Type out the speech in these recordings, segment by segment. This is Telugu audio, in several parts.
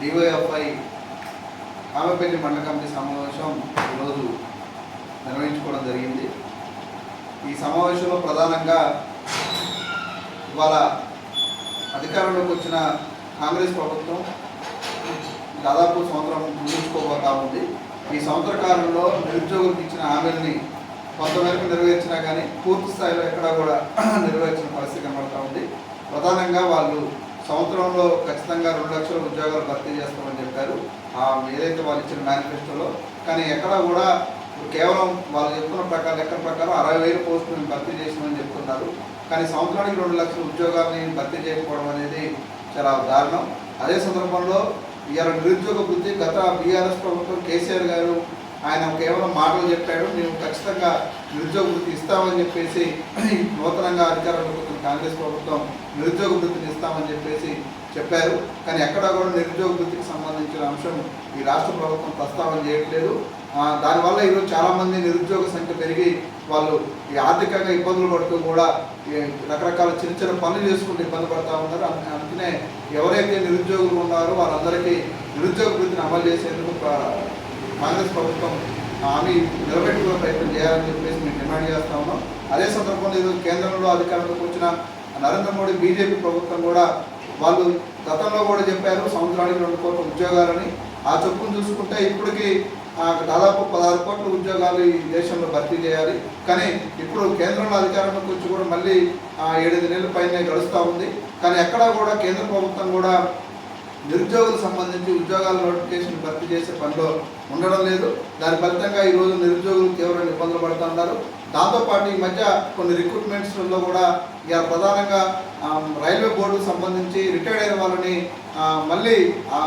డివైఎఫ్ఐ ఆమెపల్లి మండల కమిటీ సమావేశం ఈరోజు నిర్వహించుకోవడం జరిగింది. ఈ సమావేశంలో ప్రధానంగా ఇవాళ అధికారంలోకి వచ్చిన కాంగ్రెస్ ప్రభుత్వం దాదాపు సంవత్సరం ముగించుకోబోతా ఉంది. ఈ సంవత్సర కాలంలో నిరుద్యోగులకు ఇచ్చిన హామీలని కొంతమేరకు నెరవేర్చినా కానీ పూర్తి స్థాయిలో ఎక్కడా కూడా నెరవేర్చిన పరిస్థితి కనబడతా ఉంది. ప్రధానంగా వాళ్ళు సంవత్సరంలో ఖచ్చితంగా రెండు లక్షల ఉద్యోగాలు భర్తీ చేస్తామని చెప్పారు. ఆ ఏదైతే వాళ్ళు ఇచ్చిన మేనిఫెస్టోలో. కానీ ఎక్కడ కూడా కేవలం వాళ్ళు చెప్తున్న ప్రకారం లెక్కల ప్రకారం అరవై వేలు పోస్టులు మేము భర్తీ చేసినామని చెప్తున్నారు. కానీ సంవత్సరానికి రెండు లక్షల ఉద్యోగాలని భర్తీ చేయకపోవడం అనేది చాలా దారుణం. అదే సందర్భంలో ఇవాళ నిరుద్యోగ బుద్ధి గత బీఆర్ఎస్ ప్రభుత్వం కేసీఆర్ గారు ఆయన కేవలం మాటలు చెప్పాడు మేము ఖచ్చితంగా నిరుద్యోగ వృత్తి ఇస్తామని చెప్పేసి నూతనంగా అధికారంలోకి వచ్చిన కాంగ్రెస్ ప్రభుత్వం నిరుద్యోగ వృత్తిని ఇస్తామని చెప్పేసి చెప్పారు. కానీ ఎక్కడా కూడా నిరుద్యోగ వృత్తికి సంబంధించిన అంశం ఈ రాష్ట్ర ప్రభుత్వం ప్రస్తావన చేయట్లేదు. దానివల్ల ఈరోజు చాలామంది నిరుద్యోగ సంఖ్య పెరిగి వాళ్ళు ఈ ఆర్థికంగా ఇబ్బందులు పడుతూ కూడా రకరకాల చిన్న చిన్న పనులు చేసుకుంటూ ఇబ్బంది పడతా ఉన్నారు. అందుకనే ఎవరైతే నిరుద్యోగులు ఉన్నారో వాళ్ళందరికీ నిరుద్యోగ వృత్తిని అమలు చేసేందుకు కాంగ్రెస్ ప్రభుత్వం హామీ నిలబెట్టుకునే ప్రయత్నం చేయాలని చెప్పేసి మేము డిమాండ్ చేస్తా ఉన్నాం. అదే సందర్భంలో ఈరోజు కేంద్రంలో అధికారంలోకి వచ్చిన నరేంద్ర మోడీ బీజేపీ ప్రభుత్వం కూడా వాళ్ళు గతంలో కూడా చెప్పారు సంవత్సరానికి రెండు కోట్ల ఉద్యోగాలని. ఆ చొప్పును చూసుకుంటే ఇప్పటికి దాదాపు పదహారు కోట్ల ఉద్యోగాలు ఈ దేశంలో భర్తీ చేయాలి. కానీ ఇప్పుడు కేంద్రంలో అధికారంలోకి వచ్చి కూడా మళ్ళీ ఆ, ఏడెనిమిది నెలల పైన గడుస్తూ ఉంది. కానీ ఎక్కడా కూడా కేంద్ర ప్రభుత్వం కూడా నిరుద్యోగులకు సంబంధించి ఉద్యోగాల నోటిఫికేషన్ భర్తీ చేసే పనిలో ఉండడం లేదు. దాని ఫలితంగా ఈరోజు నిరుద్యోగులు తీవ్రంగా ఇబ్బందులు పడుతున్నారు దాంతోపాటు ఈ మధ్య కొన్ని రిక్రూట్మెంట్స్లో కూడా ఇక ప్రధానంగా రైల్వే బోర్డుకు సంబంధించి రిటైర్డ్ అయిన వాళ్ళని మళ్ళీ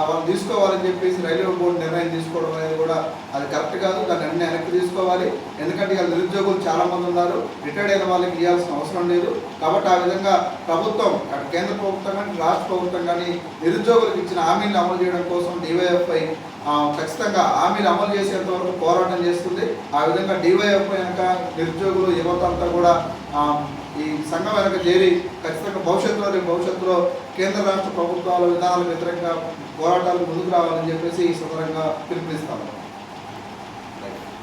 వాళ్ళు తీసుకోవాలని చెప్పేసి రైల్వే బోర్డు నిర్ణయం తీసుకోవడం అనేది కూడా అది కరెక్ట్ కాదు. దాన్ని అన్ని వెనక్కి తీసుకోవాలి. ఎందుకంటే ఇక నిరుద్యోగులు చాలామంది ఉన్నారు. రిటైర్డ్ అయిన వాళ్ళకి ఇవ్వాల్సిన అవసరం లేదు. కాబట్టి ఆ విధంగా ప్రభుత్వం అటు కేంద్ర ప్రభుత్వం కానీ రాష్ట్ర ప్రభుత్వం కానీ నిరుద్యోగులకు ఇచ్చిన హామీలను అమలు చేయడం కోసం డివైఎఫ్ఐ ఖచ్చితంగా హామీలు అమలు చేసేంత వరకు పోరాటం చేస్తుంది. ఆ విధంగా డివైఎఫ్ వెనక నిరుద్యోగులు యువత అంతా కూడా ఈ సంఘం వెనక చేరి ఖచ్చితంగా భవిష్యత్తులో రేపు భవిష్యత్తులో కేంద్ర రాష్ట్ర ప్రభుత్వాల విధానాలకు వ్యతిరేకంగా పోరాటాలు ముందుకు రావాలని చెప్పేసి ఈ సందర్భంగా పిలుపునిస్తాను.